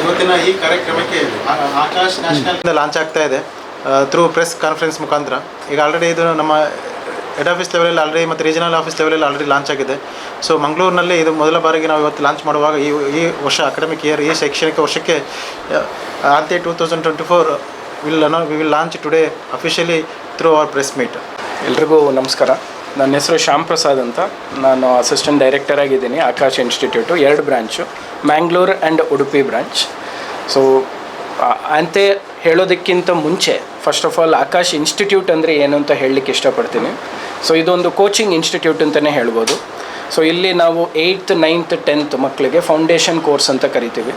ಇವತ್ತಿನ ಈ ಕಾರ್ಯಕ್ರಮಕ್ಕೆ ಆ- ಆಕಾಶ್ ನ್ಯಾಷನಲ್ ಲಾಂಚ್ ಆಗ್ತಾ ಇದೆ. ಥ್ರೂ ಪ್ರೆಸ್ ಕಾನ್ಫರೆನ್ಸ್ ಮುಖಾಂತರ. ಈಗ ಆಲ್ರೆಡಿ ಇದು ನಮ್ಮ ಹೆಡ್ ಆಫೀಸ್ ಲೆವೆಲಲ್ಲಿ ಆಲ್ರೆಡಿ ಮತ್ತು ರೀಜನಲ್ ಆಫೀಸ್ ಲೆವೆಲಲ್ಲಿ ಆಲ್ರೆಡಿ ಲಾಂಚ್ ಆಗಿದೆ. ಸೊ ಮಂಗಳೂರಿನಲ್ಲಿ ಇದು ಮೊದಲ ಬಾರಿಗೆ ನಾವು ಇವತ್ತು ಲಾಂಚ್ ಮಾಡುವಾಗ ಈ ಈ ವರ್ಷ ಅಕಾಡೆಮಿಕ್ ಇಯರ್ ಈ ಶೈಕ್ಷಣಿಕ ವರ್ಷಕ್ಕೆ ANTHE two thousand twenty four will we will launch today officially through our press meet ಎಲ್ರಿಗೂ ನಮಸ್ಕಾರ. ನನ್ನ ಹೆಸರು ಶ್ಯಾಮ್ ಪ್ರಸಾದ್ ಅಂತ. ನಾನು ಅಸಿಸ್ಟೆಂಟ್ ಡೈರೆಕ್ಟರ್ ಆಗಿದ್ದೀನಿ, ಆಕಾಶ್ ಇನ್ಸ್ಟಿಟ್ಯೂಟು ಎರಡು branch Mangalore and Udupi branch so ANTHE ಹೇಳೋದಕ್ಕಿಂತ ಮುಂಚೆ first of all Aakash institute ಅಂದರೆ ಏನು ಅಂತ ಹೇಳಲಿಕ್ಕೆ ಇಷ್ಟಪಡ್ತೀನಿ. ಸೊ ಇದೊಂದು ಕೋಚಿಂಗ್ ಇನ್ಸ್ಟಿಟ್ಯೂಟ್ ಅಂತಲೇ ಹೇಳ್ಬೋದು. ಸೊ ಇಲ್ಲಿ ನಾವು ಏಯ್ತ್ ನೈನ್ತ್ ಟೆಂತ್ ಮಕ್ಕಳಿಗೆ ಫೌಂಡೇಶನ್ ಕೋರ್ಸ್ ಅಂತ ಕರಿತೀವಿ.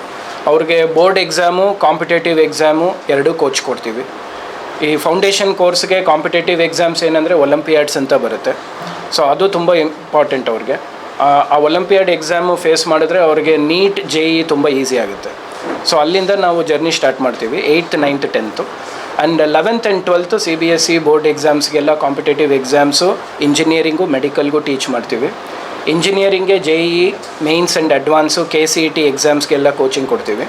ಅವ್ರಿಗೆ ಬೋರ್ಡ್ ಎಕ್ಸಾಮು ಕಾಂಪಿಟೇಟಿವ್ ಎಕ್ಸಾಮು ಎರಡೂ ಕೋಚ್ ಕೊಡ್ತೀವಿ. ಈ ಫೌಂಡೇಶನ್ ಕೋರ್ಸ್ಗೆ ಕಾಂಪಿಟೇಟಿವ್ ಎಕ್ಸಾಮ್ಸ್ ಏನಂದರೆ ಒಲಿಂಪಿಯಾಡ್ಸ್ ಅಂತ ಬರುತ್ತೆ. ಸೊ ಅದು ತುಂಬ ಇಂಪಾರ್ಟೆಂಟ್ ಅವ್ರಿಗೆ. ಆ ಒಲಂಪಿಯಾಡ್ ಎಕ್ಸಾಮು ಫೇಸ್ ಮಾಡಿದ್ರೆ ಅವ್ರಿಗೆ ನೀಟ್ ಜೆ ಇ ತುಂಬ ಈಸಿ ಆಗುತ್ತೆ. ಸೊ ಅಲ್ಲಿಂದ ನಾವು ಜರ್ನಿ ಸ್ಟಾರ್ಟ್ ಮಾಡ್ತೀವಿ eighth ninth tenth and eleventh and twelfth C B S C board ಎಕ್ಸಾಮ್ಸ್ಗೆಲ್ಲ competitive exams engineering ಮೆಡಿಕಲ್ಗೂ ಟೀಚ್ ಮಾಡ್ತೀವಿ. ಇಂಜಿನಿಯರಿಂಗ್ಗೆ J E mains and advance K C E T ಎಕ್ಸಾಮ್ಸ್ಗೆಲ್ಲ coaching ಕೊಡ್ತೀವಿ.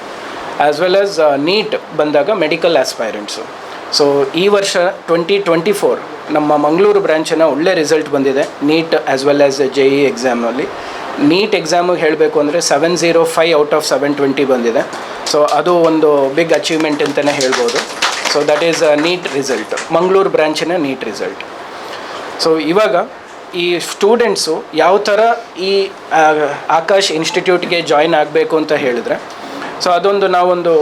As well as NEET ಬಂದಾಗ medical aspirants so ಈ ವರ್ಷ twenty twenty four ನಮ್ಮ ಮಂಗಳೂರು ಬ್ರ್ಯಾಂಚಿನ ಒಳ್ಳೆ result ಬಂದಿದೆ. NEET as well as J E ಎಕ್ಸಾಮಲ್ಲಿ ನೀಟ್ ಎಕ್ಸಾಮಿಗೆ ಹೇಳಬೇಕು ಅಂದರೆ seven zero five out of seven twenty ಬಂದಿದೆ. ಸೊ ಅದು ಒಂದು ಬಿಗ್ ಅಚೀವ್ಮೆಂಟ್ ಅಂತಲೇ ಹೇಳ್ಬೋದು. So that is NEET result Mangaluru ಬ್ರ್ಯಾಂಚಿನ NEET result so ಇವಾಗ ಈ ಸ್ಟೂಡೆಂಟ್ಸು ಯಾವ ಥರ ಈ ಆಕಾಶ್ ಇನ್ಸ್ಟಿಟ್ಯೂಟ್ಗೆ ಜಾಯ್ನ್ ಆಗಬೇಕು ಅಂತ ಹೇಳಿದ್ರೆ. ಸೊ ಅದೊಂದು ನಾವೊಂದು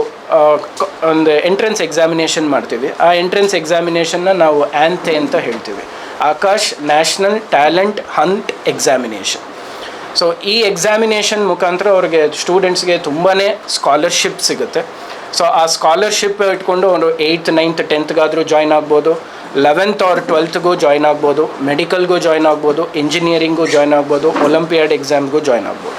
ಒಂದು ಎಂಟ್ರೆನ್ಸ್ ಎಕ್ಸಾಮಿನೇಷನ್ ಮಾಡ್ತೀವಿ. ಆ ಎಂಟ್ರೆನ್ಸ್ ಎಕ್ಸಾಮಿನೇಷನ್ನ ನಾವು ಆ್ಯಂತೆ ಅಂತ ಹೇಳ್ತೀವಿ. Aakash national talent hunt examination so ಈ ಎಕ್ಸಾಮಿನೇಷನ್ ಮುಖಾಂತರ ಅವ್ರಿಗೆ ಸ್ಟೂಡೆಂಟ್ಸ್ಗೆ ತುಂಬಾ ಸ್ಕಾಲರ್ಶಿಪ್ ಸಿಗುತ್ತೆ. ಸೊ ಆ ಸ್ಕಾಲರ್ಶಿಪ್ ಇಟ್ಕೊಂಡು ಅವರು ಏಯ್ತ್ ನೈನ್ತ್ ಟೆಂತ್ಗಾದರೂ ಜಾಯ್ನ್ ಆಗ್ಬೋದು. ಲೆವೆಂತ್ ಆರ್ ಟ್ವೆಲ್ತ್ಗೂ ಜಾಯ್ನ್ ಆಗ್ಬೋದು. ಮೆಡಿಕಲ್ಗೂ ಜಾಯ್ನ್ ಆಗ್ಬೋದು. ಇಂಜಿನಿಯರಿಂಗು ಜಾಯ್ನ್ ಆಗ್ಬೋದು. ಒಲಂಪಿಯಾಡ್ ಎಕ್ಸಾಮ್ಗೂ ಜಾಯ್ನ್ ಆಗ್ಬೋದು.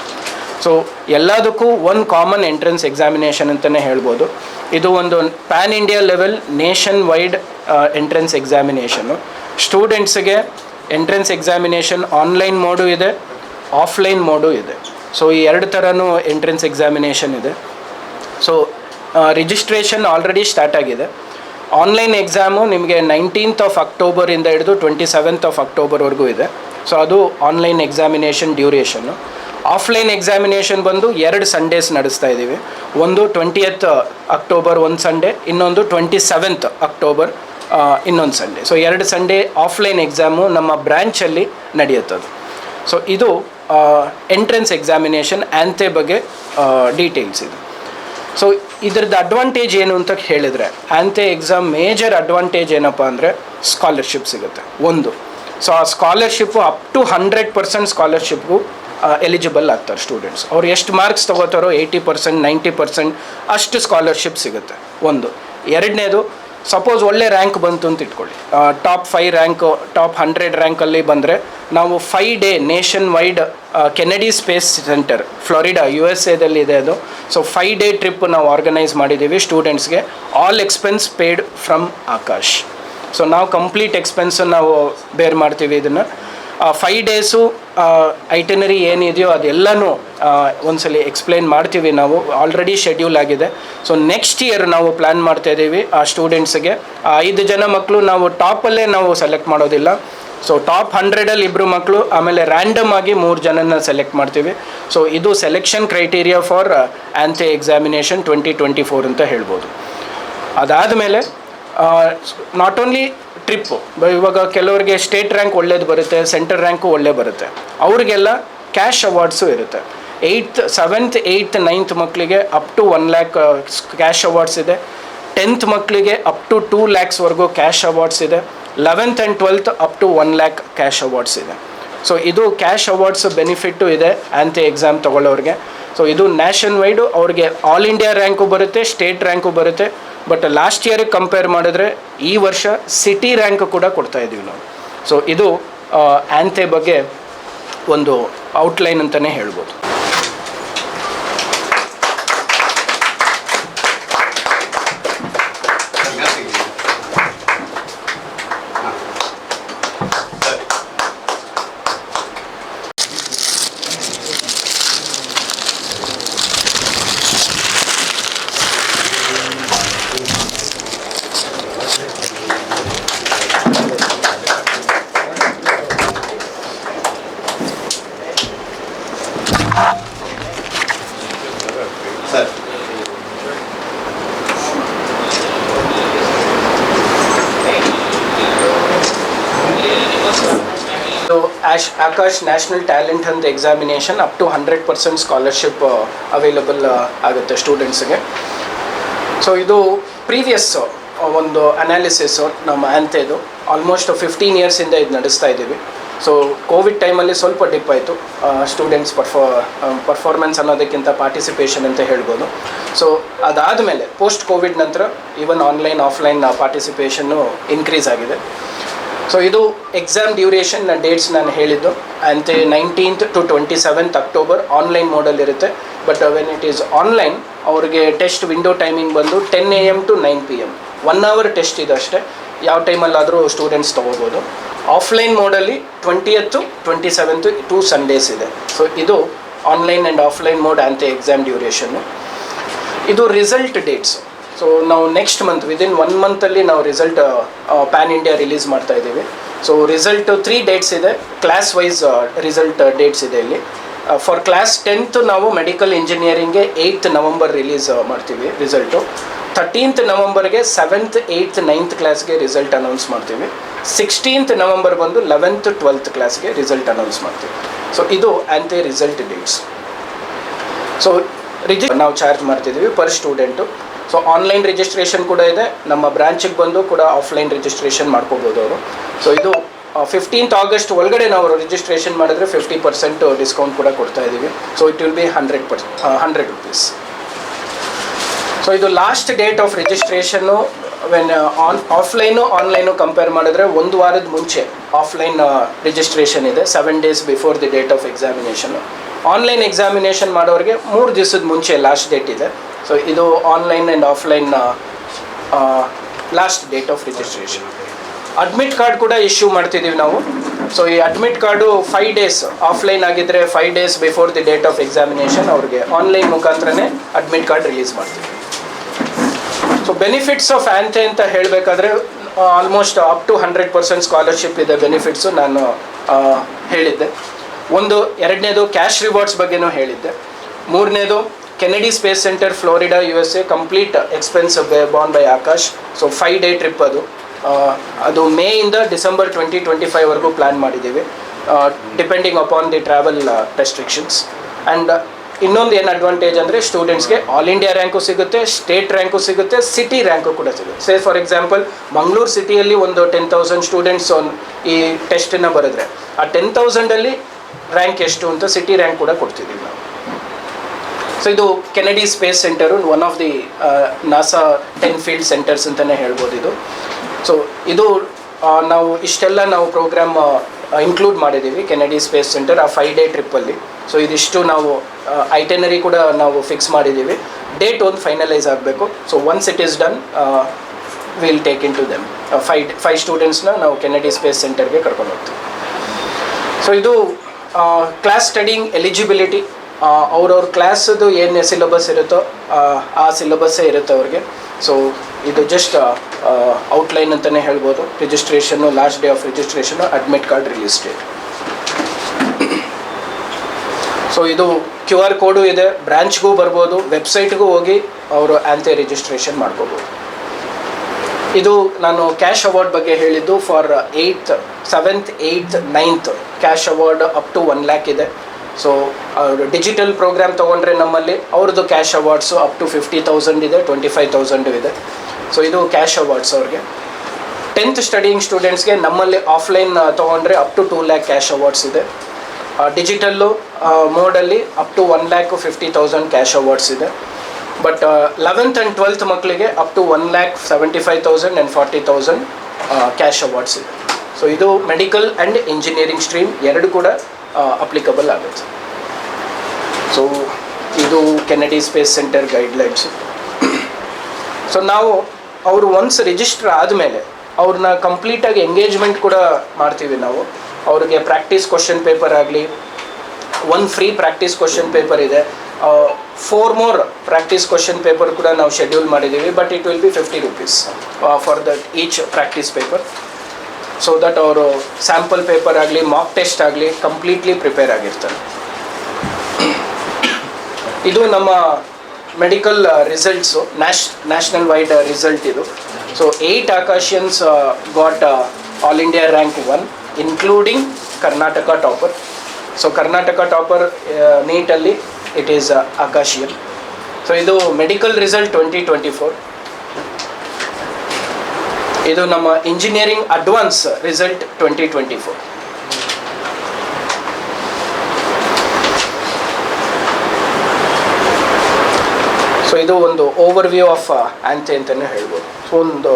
ಸೊ ಎಲ್ಲದಕ್ಕೂ ಒಂದು ಕಾಮನ್ ಎಂಟ್ರೆನ್ಸ್ ಎಕ್ಸಾಮಿನೇಷನ್ ಅಂತಲೇ ಹೇಳ್ಬೋದು. ಇದು ಒಂದು pan India level nation wide entrance examination ಸ್ಟೂಡೆಂಟ್ಸ್ಗೆ ಎಂಟ್ರೆನ್ಸ್ ಎಕ್ಸಾಮಿನೇಷನ್ ಆನ್ಲೈನ್ ಮೋಡು ಇದೆ ಆಫ್ಲೈನ್ ಮೋಡು ಇದೆ. ಸೊ ಈ ಎರಡು ಥರನೂ ಎಂಟ್ರೆನ್ಸ್ ಎಕ್ಸಾಮಿನೇಷನ್ ಇದೆ. ಸೊ ರಿಜಿಸ್ಟ್ರೇಷನ್ ಆಲ್ರೆಡಿ ಸ್ಟಾರ್ಟ್ ಆಗಿದೆ. ಆನ್ಲೈನ್ ಎಕ್ಸಾಮು ನಿಮಗೆ ನೈನ್ಟೀನ್ತ್ ಆಫ್ ಅಕ್ಟೋಬರಿಂದ ಹಿಡಿದು ಟ್ವೆಂಟಿ ಸೆವೆಂತ್ ಆಫ್ ಅಕ್ಟೋಬರ್ವರೆಗೂ ಇದೆ. ಸೊ ಅದು online examination duration offline examination ಬಂದು ಎರಡು ಸಂಡೇಸ್ ನಡೆಸ್ತಾ ಇದ್ದೀವಿ. ಒಂದು ಟ್ವೆಂಟಿಯತ್ ಅಕ್ಟೋಬರ್ ಒಂದು ಸಂಡೇ ಇನ್ನೊಂದು ಟ್ವೆಂಟಿ ಸೆವೆಂತ್ ಅಕ್ಟೋಬರ್ ಇನ್ನೊಂದು ಸಂಡೇ ಸೊ ಎರಡು ಸಂಡೇ ಆಫ್ಲೈನ್ ಎಕ್ಸಾಮು ನಮ್ಮ ಬ್ರ್ಯಾಂಚಲ್ಲಿ ನಡೆಯುತ್ತದೆ. ಸೊ ಇದು ಎಂಟ್ರೆನ್ಸ್ ಎಕ್ಸಾಮಿನೇಷನ್ ಆ್ಯಂತೆ ಬಗ್ಗೆ ಡೀಟೇಲ್ಸ್ ಇದು. ಸೊ ಇದ್ರದ್ದು ಅಡ್ವಾಂಟೇಜ್ ಏನು ಅಂತ ಹೇಳಿದರೆ ಆ್ಯಂತೆ ಎಕ್ಸಾಮ್ ಮೇಜರ್ ಅಡ್ವಾಂಟೇಜ್ ಏನಪ್ಪ ಅಂದರೆ ಸ್ಕಾಲರ್ಶಿಪ್ ಸಿಗುತ್ತೆ. ಒಂದು. ಸೊ ಆ scholarship up to hundred percent ಸ್ಕಾಲರ್ಶಿಪ್ಗೂ eligible ಆಗ್ತಾರೆ ಸ್ಟೂಡೆಂಟ್ಸ್ ಅವ್ರು ಎಷ್ಟು ಮಾರ್ಕ್ಸ್ ತೊಗೋತಾರೋ ಏಯ್ಟಿ ಪರ್ಸೆಂಟ್ ನೈಂಟಿ ಪರ್ಸೆಂಟ್ ಅಷ್ಟು ಸ್ಕಾಲರ್ಶಿಪ್ ಸಿಗುತ್ತೆ. ಒಂದು. ಎರಡನೇದು ಸಪೋಸ್ ಒಳ್ಳೆ ರ್ಯಾಂಕ್ ಬಂತು ಅಂತ ಇಟ್ಕೊಳ್ಳಿ. Top five rank top hundred ರ್ಯಾಂಕಲ್ಲಿ ಬಂದರೆ ನಾವು five day nation wide Kennedy space center Florida U S ಎದಲ್ಲಿ ಇದೆ ಅದು. ಸೊ ಫೈವ್ ಡೇ ಟ್ರಿಪ್ ನಾವು ಆರ್ಗನೈಸ್ ಮಾಡಿದ್ದೀವಿ ಸ್ಟೂಡೆಂಟ್ಸ್ಗೆ all expense paid from Aakash so ನಾವು ಕಂಪ್ಲೀಟ್ ಎಕ್ಸ್ಪೆನ್ಸನ್ನು ನಾವು ಬೇರ್ ಮಾಡ್ತೀವಿ ಇದನ್ನು. ಫೈ ಡೇಸು ಐಟನರಿ ಏನಿದೆಯೋ ಅದೆಲ್ಲನೂ ಒಂದ್ಸಲಿ ಎಕ್ಸ್ಪ್ಲೈನ್ ಮಾಡ್ತೀವಿ ನಾವು. ಆಲ್ರೆಡಿ ಶೆಡ್ಯೂಲ್ ಆಗಿದೆ. ಸೊ ನೆಕ್ಸ್ಟ್ ಇಯರ್ ನಾವು ಪ್ಲ್ಯಾನ್ ಮಾಡ್ತಾ ಇದ್ದೀವಿ ಆ ಸ್ಟೂಡೆಂಟ್ಸ್ಗೆ ಆ, ಐದು ಜನ ಮಕ್ಕಳು ನಾವು ಟಾಪಲ್ಲೇ ನಾವು ಸೆಲೆಕ್ಟ್ ಮಾಡೋದಿಲ್ಲ. ಸೊ ಟಾಪ್ ಹಂಡ್ರೆಡಲ್ಲಿ ಇಬ್ಬರು ಮಕ್ಕಳು ಆಮೇಲೆ ರ್ಯಾಂಡಮ್ ಆಗಿ ಮೂರು ಜನನ ಸೆಲೆಕ್ಟ್ ಮಾಡ್ತೀವಿ. ಸೊ ಇದು selection criteria for ANTHE examination twenty twenty four ಅಂತ ಹೇಳ್ಬೋದು. ಅದಾದಮೇಲೆ ನಾಟ್ ಓನ್ಲಿ ಟ್ರಿಪ್ಪು. ಇವಾಗ ಕೆಲವರಿಗೆ ಸ್ಟೇಟ್ ರ್ಯಾಂಕ್ ಒಳ್ಳೇದು ಬರುತ್ತೆ ಸೆಂಟರ್ ರ್ಯಾಂಕು ಒಳ್ಳೆ ಬರುತ್ತೆ. ಅವ್ರಿಗೆಲ್ಲ ಕ್ಯಾಶ್ ಅವಾರ್ಡ್ಸು ಇರುತ್ತೆ. ಏಯ್ತ್, ಸೆವೆಂತ್, ಏಯ್ತ್, ನೈನ್ತ್ ಮಕ್ಕಳಿಗೆ up to one lakh cash awards ಇದೆ. ಟೆಂತ್ ಮಕ್ಕಳಿಗೆ ಅಪ್ ಟು ಟೂ ಲ್ಯಾಕ್ಸ್ವರೆಗೂ ಕ್ಯಾಶ್ ಅವಾರ್ಡ್ಸ್ ಇದೆ. Eleventh and twelfth up to one lakh cash awards ಇದೆ. ಸೊ ಇದು ಕ್ಯಾಶ್ ಅವಾರ್ಡ್ಸ್ ಬೆನಿಫಿಟ್ಟು ಇದೆ ANTHE exam ತೊಗೊಳ್ಳೋರಿಗೆ. So ಇದು ನ್ಯಾಷನ್ ವೈಡು ಅವ್ರಿಗೆ ಆಲ್ ಇಂಡಿಯಾ ರ್ಯಾಂಕು ಬರುತ್ತೆ ಸ್ಟೇಟ್ ರ್ಯಾಂಕು ಬರುತ್ತೆ. ಬಟ್ ಲಾಸ್ಟ್ ಇಯರಿಗೆ ಕಂಪೇರ್ ಮಾಡಿದ್ರೆ ಈ ವರ್ಷ ಸಿಟಿ ರ್ಯಾಂಕ್ ಕೂಡ ಕೊಡ್ತಾ ಇದ್ದೀವಿ ನಾವು. ಸೊ ಇದು ಆ್ಯಂತೆ ಬಗ್ಗೆ ಒಂದು ಔಟ್ಲೈನ್ ಅಂತಲೇ ಹೇಳ್ಬೋದು. ಆಶ್ ಆಕಾಶ್ ನ್ಯಾಷನಲ್ ಟ್ಯಾಲೆಂಟ್ ಅಂತ examination up to hundred percent scholarship available ಆಗುತ್ತೆ ಸ್ಟೂಡೆಂಟ್ಸ್ಗೆ ಸೊ ಇದು ಪ್ರೀವಿಯಸ್ ಒಂದು ಅನಾಲಿಸಿಸು ನಮ್ಮ ಆ್ಯಂತೆದು ಆಲ್ಮೋಸ್ಟ್ ಫಿಫ್ಟೀನ್ ಇಯರ್ಸಿಂದ ಇದು ನಡೆಸ್ತಾ ಇದ್ದೀವಿ. ಸೊ ಕೋವಿಡ್ ಟೈಮಲ್ಲಿ ಸ್ವಲ್ಪ ಡಿಪ್ ಆಯಿತು. ಸ್ಟೂಡೆಂಟ್ಸ್ ಪರ್ಫಾ ಪರ್ಫಾರ್ಮೆನ್ಸ್ ಅನ್ನೋದಕ್ಕಿಂತ ಪಾರ್ಟಿಸಿಪೇಷನ್ ಅಂತ ಹೇಳ್ಬೋದು. ಸೊ ಅದಾದಮೇಲೆ ಪೋಸ್ಟ್ ಕೋವಿಡ್ ನಂತರ even online offline participation increase ಆಗಿದೆ. ಸೊ ಇದು ಎಕ್ಸಾಮ್ ಡ್ಯೂರೇಷನ್ ಡೇಟ್ಸ್ ನಾನು ಹೇಳಿದ್ದು. ANTHE nineteenth to twenty seventh October online model ಇರುತ್ತೆ. But when it is online ಅವ್ರಿಗೆ ಟೆಸ್ಟ್ ವಿಂಡೋ ಟೈಮಿಂಗ್ ಬಂದು ten A M to nine P M one hour test ಇದೆ ಅಷ್ಟೇ. ಯಾವ ಟೈಮಲ್ಲಾದರೂ ಸ್ಟೂಡೆಂಟ್ಸ್ ತೊಗೋಬೋದು. Offline ಮೋಡಲ್ಲಿ twentieth twenty seventh two Sundays ಇದೆ. So ಇದು online and offline mode ANTHE exam duration ಇದು ರಿಸಲ್ಟ್ ಡೇಟ್ಸ್ ಸೊ ನಾವು ನೆಕ್ಸ್ಟ್ ಮಂತ್ ವಿದಿನ್ ಒನ್ ಮಂತಲ್ಲಿ ನಾವು ರಿಸಲ್ಟ್ ಪ್ಯಾನ್ ಇಂಡಿಯಾ ರಿಲೀಸ್ ಮಾಡ್ತಾ ಇದ್ದೀವಿ. ಸೊ ರಿಸಲ್ಟ್ ತ್ರೀ ಡೇಟ್ಸ್ ಇದೆ. ಕ್ಲಾಸ್ ವೈಸ್ ರಿಸಲ್ಟ್ ಡೇಟ್ಸ್ ಇದೆ ಇಲ್ಲಿ. ಫಾರ್ ಕ್ಲಾಸ್ ಟೆಂತ್ ನಾವು ಮೆಡಿಕಲ್ ಇಂಜಿನಿಯರಿಂಗ್ಗೆ ಏಯ್ತ್ ನವಂಬರ್ ರಿಲೀಸ್ ಮಾಡ್ತೀವಿ ರಿಸಲ್ಟು ಥರ್ಟೀನ್ತ್ ನವಂಬರ್ಗೆ ಸೆವೆಂತ್ ಏಯ್ತ್ ನೈನ್ತ್ ಕ್ಲಾಸ್ಗೆ ರಿಸಲ್ಟ್ ಅನೌನ್ಸ್ ಮಾಡ್ತೀವಿ. ಸಿಕ್ಸ್ಟೀನ್ತ್ ನವಂಬರ್ ಬಂದು ಲೆವೆಂತ್ ಟ್ವೆಲ್ತ್ ಕ್ಲಾಸ್ಗೆ ರಿಸಲ್ಟ್ ಅನೌನ್ಸ್ ಮಾಡ್ತೀವಿ. ಸೊ ಇದು ಆ್ಯಂತೆ ರಿಸಲ್ಟ್ ಡೇಟ್ಸ್ ಸೊ ರಿಜಿ ನಾವು ಚಾರ್ಜ್ ಮಾಡ್ತಿದ್ದೀವಿ per student so online registration ಕೂಡ ಇದೆ. ನಮ್ಮ ಬ್ರಾಂಚಿಗೆ ಬಂದು ಕೂಡ ಆಫ್ಲೈನ್ ರಿಜಿಸ್ಟ್ರೇಷನ್ ಮಾಡ್ಕೋಬೋದು ಅವರು. ಸೊ ಇದು ಫಿಫ್ಟೀನ್ತ್ ಆಗಸ್ಟ್ ಒಳಗಡೆ ನಾವು ರಿಜಿಸ್ಟ್ರೇಷನ್ ಮಾಡಿದ್ರೆ ಫಿಫ್ಟಿ ಪರ್ಸೆಂಟ್ ಡಿಸ್ಕೌಂಟ್ ಕೂಡ ಕೊಡ್ತಾ ಇದ್ದೀವಿ so it will be hundred per hundred rupees so ಇದು last date of registration when on offline online compare ಮಾಡಿದ್ರೆ ಒಂದು ವಾರದ ಮುಂಚೆ ಆಫ್ಲೈನ್ ರಿಜಿಸ್ಟ್ರೇಷನ್ ಇದೆ. Seven days before the date of examination online examination ಮಾಡೋರಿಗೆ ಮೂರು ದಿವಸದ ಮುಂಚೆ ಲಾಸ್ಟ್ ಡೇಟ್ ಇದೆ. ಸೊ ಇದು online and offline last date of registration admit card ಕೂಡ ಇಶ್ಯೂ ಮಾಡ್ತಿದ್ದೀವಿ ನಾವು. ಸೊ ಈ admit card five days offline ಆಗಿದ್ದರೆ five days before the date of examination ಅವ್ರಿಗೆ ಆನ್ಲೈನ್ ಮುಖಾಂತರನೇ ಅಡ್ಮಿಟ್ ಕಾರ್ಡ್ ರಿಲೀಸ್ ಮಾಡ್ತೀವಿ. ಸೊ ಬೆನಿಫಿಟ್ಸ್ ಆಫ್ ಆ್ಯಂಥೆ ಅಂತ ಹೇಳಬೇಕಾದ್ರೆ almost up to hundred percent scholarship ಇದೆ ಬೆನಿಫಿಟ್ಸು ನಾನು ಹೇಳಿದ್ದೆ. ಒಂದು ಎರಡನೇದು ಕ್ಯಾಶ್ ರಿವಾರ್ಡ್ಸ್ ಬಗ್ಗೆನೂ ಹೇಳಿದ್ದೆ. ಮೂರನೇದು Kennedy space center Florida U S A complete expense borne by Aakash so five day trip ಅದು. ಆ, ಅದು ಮೇಯಿಂದ ಡಿಸೆಂಬರ್ ಟ್ವೆಂಟಿ ಟ್ವೆಂಟಿ ಫೈವ್ವರೆಗೂ ಪ್ಲ್ಯಾನ್ ಮಾಡಿದ್ದೀವಿ. Depending upon the travel restrictions and ಇನ್ನೊಂದು ಏನು ಅಡ್ವಾಂಟೇಜ್ ಅಂದರೆ ಸ್ಟೂಡೆಂಟ್ಸ್ಗೆ ಆಲ್ ಇಂಡಿಯಾ ರ್ಯಾಂಕು ಸಿಗುತ್ತೆ ಸ್ಟೇಟ್ ರ್ಯಾಂಕು ಸಿಗುತ್ತೆ ಸಿಟಿ ರ್ಯಾಂಕು ಕೂಡ ಸಿಗುತ್ತೆ. ಸೇ ಫಾರ್ ಎಕ್ಸಾಂಪಲ್ ಮಂಗಳೂರು ಸಿಟಿಯಲ್ಲಿ ಒಂದು ಟೆನ್ ತೌಸಂಡ್ ಸ್ಟೂಡೆಂಟ್ಸ್ ಈ ಟೆಸ್ಟನ್ನು ಬರೆದ್ರೆ ಆ ಟೆನ್ ತೌಸಂಡಲ್ಲಿ ರ್ಯಾಂಕ್ ಎಷ್ಟು ಅಂತ ಸಿಟಿ ರ್ಯಾಂಕ್ ಕೂಡ ಕೊಡ್ತಿದ್ದೀವಿ. ಸೊ ಇದು Kennedy space center one of the NASA ten field centers ಅಂತಲೇ ಹೇಳ್ಬೋದು ಇದು. ಸೊ ಇದು ನಾವು ಇಷ್ಟೆಲ್ಲ ನಾವು ಪ್ರೋಗ್ರಾಮ್ ಇನ್ಕ್ಲೂಡ್ ಮಾಡಿದ್ದೀವಿ ಕೆನಡಿ ಸ್ಪೇಸ್ ಸೆಂಟರ್ ಆ ಫೈವ್ ಡೇ ಟ್ರಿಪ್ಪಲ್ಲಿ ಸೊ ಇದಿಷ್ಟು ನಾವು ಐಟೆನರಿ ಕೂಡ ನಾವು ಫಿಕ್ಸ್ ಮಾಡಿದ್ದೀವಿ. ಡೇಟ್ ಒಂದು ಫೈನಲೈಸ್ ಆಗಬೇಕು. So once it is done will take in to them five five ಸ್ಟೂಡೆಂಟ್ಸ್ನ ನಾವು ಕೆನಡಿ ಸ್ಪೇಸ್ ಸೆಂಟರ್ಗೆ ಕರ್ಕೊಂಡು ಹೋಗ್ತೀವಿ. ಸೊ ಇದು ಕ್ಲಾಸ್ ಸ್ಟಡಿಂಗ್ ಎಲಿಜಿಬಿಲಿಟಿ ಅವ್ರವ್ರ ಕ್ಲಾಸದು ಏನು ಸಿಲೆಬಸ್ ಇರುತ್ತೋ ಆ, ಸಿಲೆಬಸ್ಸೇ ಇರುತ್ತೆ ಅವ್ರಿಗೆ. ಸೊ ಇದು ಜಸ್ಟ್ ಔಟ್ಲೈನ್ ಅಂತಲೇ ಹೇಳ್ಬೋದು. Registration last day of registration admit card release date so ಇದು ಕ್ಯೂ ಆರ್ ಕೋಡು ಇದೆ. ಬ್ರ್ಯಾಂಚ್ಗೂ ಬರ್ಬೋದು. ವೆಬ್ಸೈಟ್ಗೂ ಹೋಗಿ ಅವರು ಆ್ಯಂತೆ ರಿಜಿಸ್ಟ್ರೇಷನ್ ಮಾಡ್ಕೋಬೋದು. ಇದು ನಾನು ಕ್ಯಾಶ್ ಅವಾರ್ಡ್ ಬಗ್ಗೆ ಹೇಳಿದ್ದು. For eighth seventh eighth ninth cash award up to one lakh ಇದೆ. ಸೊ ಡಿಜಿಟಲ್ ಪ್ರೋಗ್ರಾಮ್ ತೊಗೊಂಡ್ರೆ ನಮ್ಮಲ್ಲಿ ಅವ್ರದ್ದು cash awards up to fifty thousand ಇದೆ ಟ್ವೆಂಟಿ ಫೈವ್ ತೌಸಂಡು ಇದೆ. ಸೊ ಇದು ಕ್ಯಾಶ್ ಅವಾರ್ಡ್ಸ್ ಅವ್ರಿಗೆ. ಟೆಂತ್ ಸ್ಟಡಿಯಿಂಗ್ ಸ್ಟೂಡೆಂಟ್ಸ್ಗೆ ನಮ್ಮಲ್ಲಿ ಆಫ್ಲೈನ್ ತೊಗೊಂಡ್ರೆ up to two lakh cash awards ಇದೆ. Digital ಮೋಡಲ್ಲಿ up to one lakh fifty thousand cash awards ಇದೆ. ಬಟ್ ಲೆವೆಂತ್ ಆ್ಯಂಡ್ ಟ್ವೆಲ್ತ್ ಮಕ್ಕಳಿಗೆ up to one lakh seventy five thousand and forty thousand cash awards ಇದೆ. So ಇದು medical and engineering stream ಎರಡು ಕೂಡ applicable ಆಗುತ್ತೆ. So ಇದು Kennedy space center guidelines so ನಾವು ಅವರು ಒನ್ಸ್ ರಿಜಿಸ್ಟರ್ ಆದಮೇಲೆ ಅವ್ರನ್ನ ಕಂಪ್ಲೀಟಾಗಿ ಎಂಗೇಜ್ಮೆಂಟ್ ಕೂಡ ಮಾಡ್ತೀವಿ ನಾವು. ಅವ್ರಿಗೆ ಪ್ರಾಕ್ಟೀಸ್ ಕ್ವಶನ್ ಪೇಪರ್ ಆಗಲಿ one free practice question paper ಇದೆ. Four more practice question paper ಕೂಡ ನಾವು ಶೆಡ್ಯೂಲ್ ಮಾಡಿದ್ದೀವಿ but it will be fifty rupees for that each practice paper so that ಅವರು ಸ್ಯಾಂಪಲ್ ಪೇಪರ್ ಆಗಲಿ ಮಾಕ್ ಟೆಸ್ಟ್ ಆಗಲಿ completely prepare ಆಗಿರ್ತಾರೆ. ಇದು ನಮ್ಮ ಮೆಡಿಕಲ್ ರಿಸಲ್ಟ್ಸು ನ್ಯಾಷ್ ನ್ಯಾಷನಲ್ ವೈಡ್ ರಿಸಲ್ಟ್ ಇದು. So eight Aakashians got all India rank one including Karnataka topper so Karnataka topper ನೀಟಲ್ಲಿ it is Aakashian so ಇದು medical result twenty twenty four ಇದು ನಮ್ಮ engineering advance result twenty twenty four so ಇದು ಒಂದು over view of ಆಂತೆ ಅಂತಲೇ ಹೇಳ್ಬೋದು. So ಒಂದು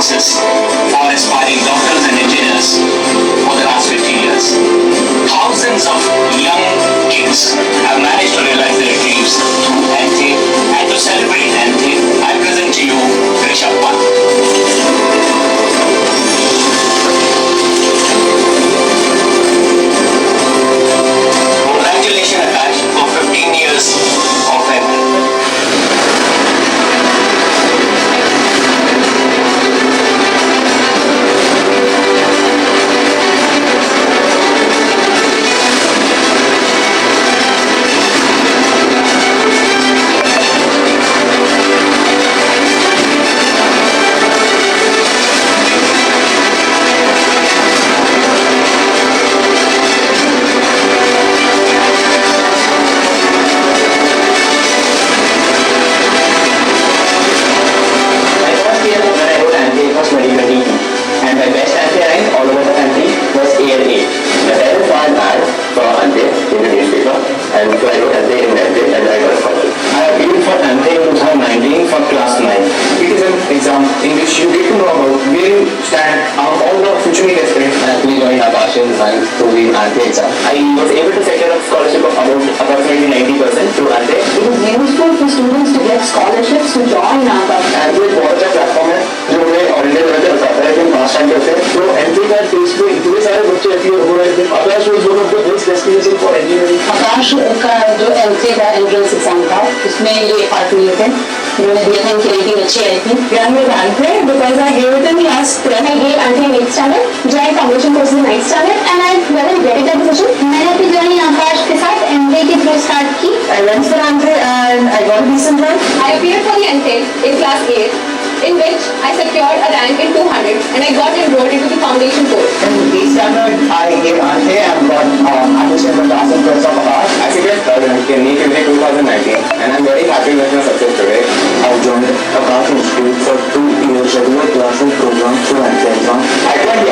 success for aspiring doctors and engineers for the last 15 years. Thousands of young kids have managed to realize their dreams through Joined Akash in science to the Anti exam. I was able to secure a scholarship of about approximately 90% to Anti. It is useful for students to get scholarships to join APA. And एक बहुत अच्छा platform है जो उन्हें all India level पे बताता है कि पास टाइम करते हैं तो एंट्री का टेस्ट में इतने सारे बच्चे अपीयर हो रहे थे Aakash was one of the best destination for engineering Aakash का जो एंट्री का एंट्रेंस एग्ज़ाम था उसमें ये पार्ट लिए थे उन्होंने दिया था इनकी रेटिंग अच्छी आई थी Yeah, I'm with Ante because I gave it in class 10. I gave until 8th standard, joined foundation course in 9th standard and I never regretted that decision. मैंने अपनी जर्नी आकाश के साथ एमबीए के थ्रू स्टार्ट की I went for Ante and I got a decent rank. I appeared for the NTED in class 8, in which I secured a rank in 200 and I got enrolled into the foundation course. In B standard, I gave Ante and got um, admission in the class and course of Akash. I secured third rank in NEET in 2019 and I'm very happy with my success today. I've joined Akash Institute for two years regular classroom program through Ante exam. I joined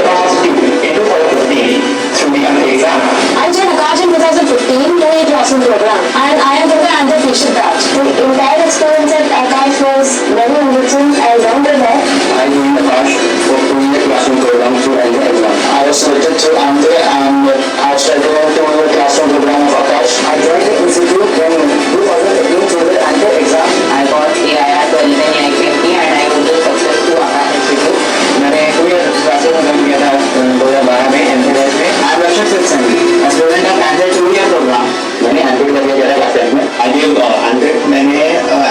अंदर मैंने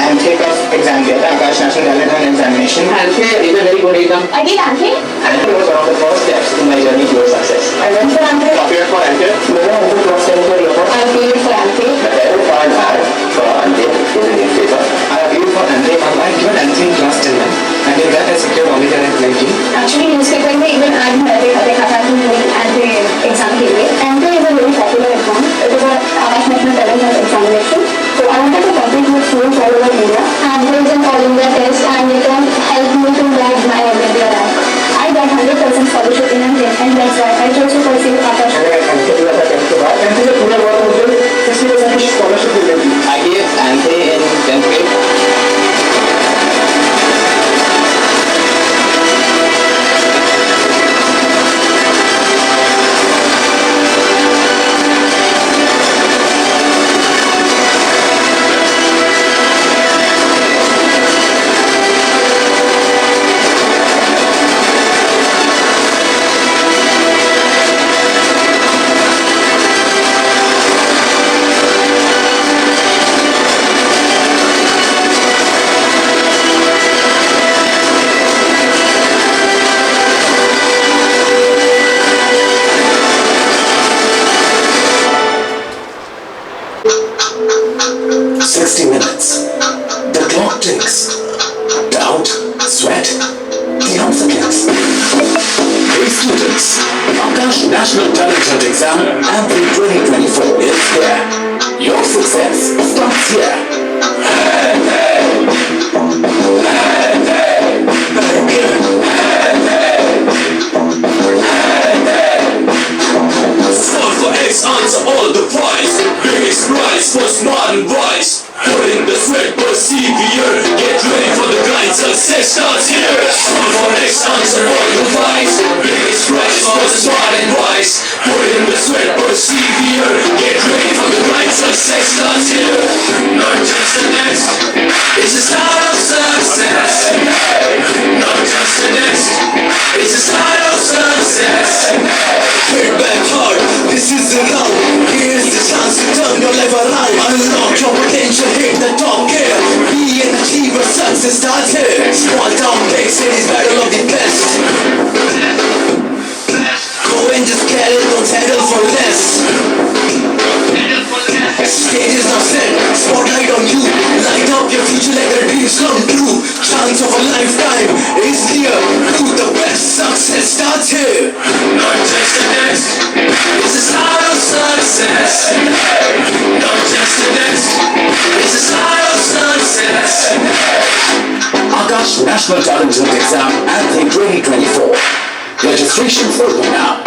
M C का exam दिया था Aakash national talent and examination LK is a very good exam again LK LK was one of the first steps in my journey towards success I went for LK appear for LK मैंने उनको cross sell कर लिया था I appear for LK appear for LK for LK in the favour I appear for LK I have given LK class till now and in that I secured only that I liked it. Actually, newspaper में even ad में आते आते खाता कि मैंने ad exam के लिए. Anchor is a very popular exam. It is a Aakash National Talent Examination. আমাদের তো কত শুরু করবে মেয়েরা Akash National Talent Hunt Exam Anthem 2024 is here. Your success starts here. Score for X answer all the prize Biggest prize for smart and wise sons of six here. From four big sons of royal fights. Biggest race for the and white. Chance of a lifetime is here Do the best, success. Starts here. Not just the next, it's the start of success. Not just the next, it's the start of success. Oh Akash National Talent Exam Anthem 2024. Registration open now.